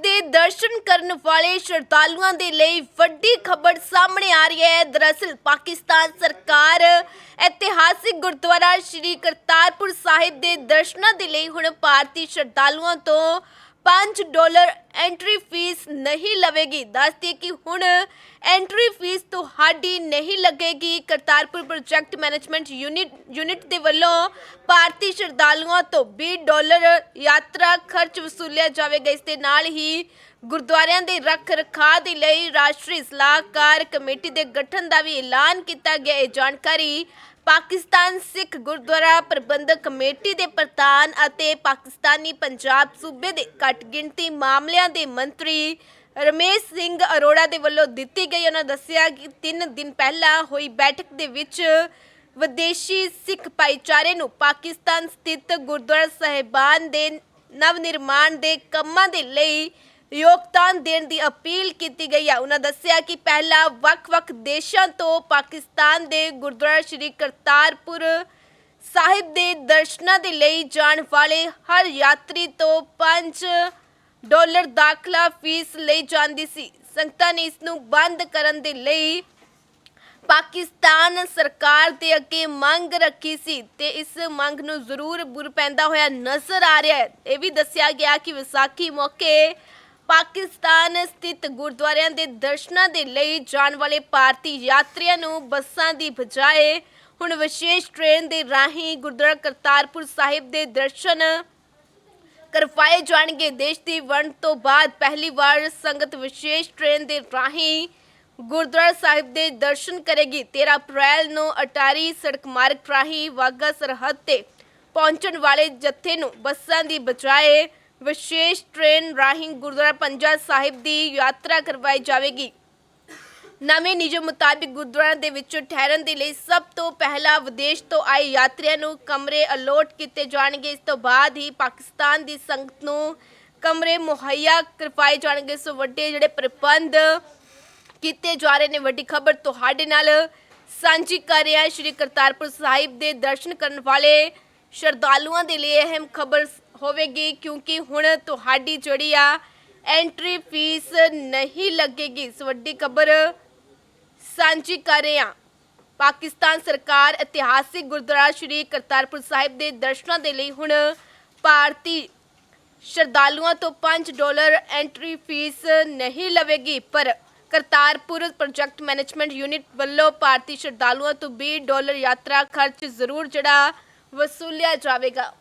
ਦੇ ਦਰਸ਼ਨ ਕਰਨ ਵਾਲੇ ਸ਼ਰਧਾਲੂਆਂ ਦੇ ਲਈ ਵੱਡੀ ਖਬਰ ਸਾਹਮਣੇ ਆ ਰਹੀ ਹੈ। ਦਰਅਸਲ ਪਾਕਿਸਤਾਨ ਸਰਕਾਰ ਇਤਿਹਾਸਿਕ ਗੁਰਦੁਆਰਾ ਸ੍ਰੀ ਕਰਤਾਰਪੁਰ ਸਾਹਿਬ ਦੇ ਦਰਸ਼ਨਾਂ ਦੇ ਲਈ ਹੁਣ ਭਾਰਤੀ ਸ਼ਰਧਾਲੂਆਂ ਤੋਂ 5 ਡਾਲਰ ਐਂਟਰੀ ਫੀਸ ਨਹੀਂ ਲਵੇਗੀ। ਦੱਸਦੀ ਕਿ ਹੁਣ ਐਂਟਰੀ ਫੀਸ ਤੁਹਾਡੀ ਨਹੀਂ ਲੱਗੇਗੀ। Kartarpur project management unit unit ਦੇ ਵੱਲੋਂ ਭਾਰਤੀ ਸ਼ਰਧਾਲੂਆਂ ਤੋਂ 20 ਡਾਲਰ ਯਾਤਰਾ ਖਰਚ ਵਸੂਲਿਆ ਜਾਵੇਗਾ। ਇਸ ਦੇ ਨਾਲ ਹੀ ਗੁਰਦੁਆਰਿਆਂ ਦੇ ਰੱਖ ਰਖਾਅ ਦੇ ਲਈ ਰਾਸ਼ਟਰੀ ਸਲਾਹਕਾਰ ਕਮੇਟੀ ਦੇ ਗਠਨ ਦਾ ਵੀ ਐਲਾਨ ਕੀਤਾ ਗਿਆ। ਇਹ ਜਾਣਕਾਰੀ ਪਾਕਿਸਤਾਨ ਸਿੱਖ ਗੁਰਦੁਆਰਾ ਪ੍ਰਬੰਧਕ ਕਮੇਟੀ ਦੇ ਪ੍ਰਧਾਨ ਅਤੇ ਪਾਕਿਸਤਾਨੀ ਪੰਜਾਬ ਸੂਬੇ ਦੇ ਘੱਟ ਗਿਣਤੀ ਮਾਮਲਿਆਂ ਦੇ ਮੰਤਰੀ ਰਮੇਸ਼ ਸਿੰਘ ਅਰੋੜਾ ਦੇ ਵੱਲੋਂ ਦਿੱਤੀ ਗਈ। ਉਹਨਾਂ ਦੱਸਿਆ ਕਿ 3 ਦਿਨ ਪਹਿਲਾਂ ਹੋਈ ਬੈਠਕ ਦੇ ਵਿੱਚ ਵਿਦੇਸ਼ੀ ਸਿੱਖ ਭਾਈਚਾਰੇ ਨੂੰ ਪਾਕਿਸਤਾਨ ਸਥਿਤ ਗੁਰਦੁਆਰਾ ਸਾਹਿਬਾਨ ਦੇ ਨਵ ਨਿਰਮਾਣ ਦੇ ਕੰਮਾਂ ਦੇ ਲਈ ਯੋਗਦਾਨ ਦੇਣ ਦੀ ਅਪੀਲ ਕੀਤੀ ਗਈ ਹੈ। ਉਹਨਾਂ ਦੱਸਿਆ ਕਿ ਪਹਿਲਾਂ ਵੱਖ-ਵੱਖ ਦੇਸ਼ਾਂ ਤੋਂ ਪਾਕਿਸਤਾਨ ਦੇ ਗੁਰਦੁਆਰਾ ਸ਼੍ਰੀ ਕਰਤਾਰਪੁਰ ਸਾਹਿਬ ਦੇ ਦਰਸ਼ਨਾਂ ਦੇ ਲਈ ਜਾਣ ਵਾਲੇ ਹਰ ਯਾਤਰੀ ਤੋਂ 5 ਡਾਲਰ ਦਾਖਲਾ ਫੀਸ ਲਈ ਜਾਂਦੀ ਸੀ। ਸੰਗਤਾਂ ਨੇ ਇਸ ਨੂੰ ਬੰਦ ਕਰਨ ਦੇ ਲਈ ਪਾਕਿਸਤਾਨ ਸਰਕਾਰ ਦੇ ਅੱਗੇ ਮੰਗ ਰੱਖੀ ਸੀ ਤੇ ਇਸ ਮੰਗ ਨੂੰ ਜ਼ਰੂਰ ਬੁਰ ਪੈਂਦਾ ਹੋਇਆ ਨਜ਼ਰ ਆ ਰਿਹਾ ਹੈ। ਇਹ ਵੀ ਦੱਸਿਆ ਗਿਆ ਕਿ ਵਿਸਾਖੀ ਮੌਕੇ ਪਾਕਿਸਤਾਨ ਸਥਿਤ ਗੁਰਦੁਆਰਿਆਂ ਦੇ ਦਰਸ਼ਨਾਂ ਦੇ ਲਈ ਜਾਣ ਵਾਲੇ ਭਾਰਤੀ ਯਾਤਰੀਆਂ ਨੂੰ ਬੱਸਾਂ ਦੀ ਬਜਾਏ ਹੁਣ ਵਿਸ਼ੇਸ਼ ਟ੍ਰੇਨ ਦੇ ਰਾਹੀਂ ਗੁਰਦੁਆਰਾ ਕਰਤਾਰਪੁਰ ਸਾਹਿਬ ਦੇ ਦਰਸ਼ਨ ਕਰਵਾਏ ਜਾਣਗੇ। ਦੇਸ਼ ਦੀ ਵੰਡ ਤੋਂ ਬਾਅਦ ਪਹਿਲੀ ਵਾਰ ਸੰਗਤ ਵਿਸ਼ੇਸ਼ ਟ੍ਰੇਨ ਦੇ ਰਾਹੀਂ ਗੁਰਦੁਆਰਾ ਸਾਹਿਬ ਦੇ ਦਰਸ਼ਨ ਕਰੇਗੀ। 13 ਅਪ੍ਰੈਲ ਨੂੰ ਅਟਾਰੀ ਸੜਕ ਮਾਰਗ ਰਾਹੀਂ ਵਾਗਾ ਸਰਹੱਦ ਤੇ ਪਹੁੰਚਣ ਵਾਲੇ ਜੱਥੇ ਨੂੰ ਬੱਸਾਂ ਦੀ ਬਜਾਏ ਵਿਸ਼ੇਸ਼ ਟ੍ਰੇਨ ਰਾਹੀਂ ਗੁਰਦੁਆਰਾ ਪੰਜਾ ਸਾਹਿਬ ਦੀ ਯਾਤਰਾ ਕਰਵਾਈ ਜਾਵੇਗੀ। ਨਵੇਂ ਨਿਯਮ ਮੁਤਾਬਿਕ ਗੁਰਦੁਆਰਿਆਂ ਦੇ ਵਿੱਚ ਠਹਿਰਨ ਦੇ ਲਈ ਸਭ ਤੋਂ ਪਹਿਲਾਂ ਵਿਦੇਸ਼ ਤੋਂ ਆਏ ਯਾਤਰੀਆਂ ਨੂੰ ਕਮਰੇ ਅਲੋਟ ਕੀਤੇ ਜਾਣਗੇ। ਇਸ ਤੋਂ ਬਾਅਦ ਹੀ ਪਾਕਿਸਤਾਨ ਦੀ ਸੰਗਤ ਨੂੰ ਕਮਰੇ ਮੁਹੱਈਆ ਕਰਵਾਏ ਜਾਣਗੇ। ਸੋ ਵੱਡੇ ਜਿਹੜੇ ਪ੍ਰਬੰਧ ਕੀਤੇ ਜਾ ਰਹੇ ਨੇ, ਵੱਡੀ ਖਬਰ ਤੁਹਾਡੇ ਨਾਲ ਸਾਂਝੀ ਕਰ ਰਿਹਾ ਸ਼੍ਰੀ ਕਰਤਾਰਪੁਰ ਸਾਹਿਬ ਦੇ ਦਰਸ਼ਨ ਕਰਨ ਵਾਲੇ ਸ਼ਰਧਾਲੂਆਂ ਦੇ ਲਈ ਅਹਿਮ ਖਬਰ ਹੋਵੇਗੀ ਕਿਉਂਕਿ ਹੁਣ ਤੁਹਾਡੀ ਜਿਹੜੀ ਆ ਐਂਟਰੀ ਫੀਸ ਨਹੀਂ ਲੱਗੇਗੀ। ਇਸ ਵੱਡੀ ਖਬਰ ਸਾਂਝੀ ਕਰ ਰਹੇ ਹਾਂ। ਪਾਕਿਸਤਾਨ ਸਰਕਾਰ ਇਤਿਹਾਸਿਕ ਗੁਰਦੁਆਰਾ ਸ਼੍ਰੀ ਕਰਤਾਰਪੁਰ ਸਾਹਿਬ ਦੇ ਦਰਸ਼ਨਾਂ ਦੇ ਲਈ ਹੁਣ ਭਾਰਤੀ ਸ਼ਰਧਾਲੂਆਂ ਤੋਂ 5 ਡਾਲਰ ਐਂਟਰੀ ਫੀਸ ਨਹੀਂ ਲਵੇਗੀ। ਪਰ ਕਰਤਾਰਪੁਰ ਪ੍ਰੋਜੈਕਟ ਮੈਨੇਜਮੈਂਟ ਯੂਨਿਟ ਵੱਲੋਂ ਭਾਰਤੀ ਸ਼ਰਧਾਲੂਆਂ ਤੋਂ 20 ਡਾਲਰ ਯਾਤਰਾ ਖਰਚ ਜ਼ਰੂਰ ਜਿਹੜਾ ਵਸੂਲਿਆ ਜਾਵੇਗਾ।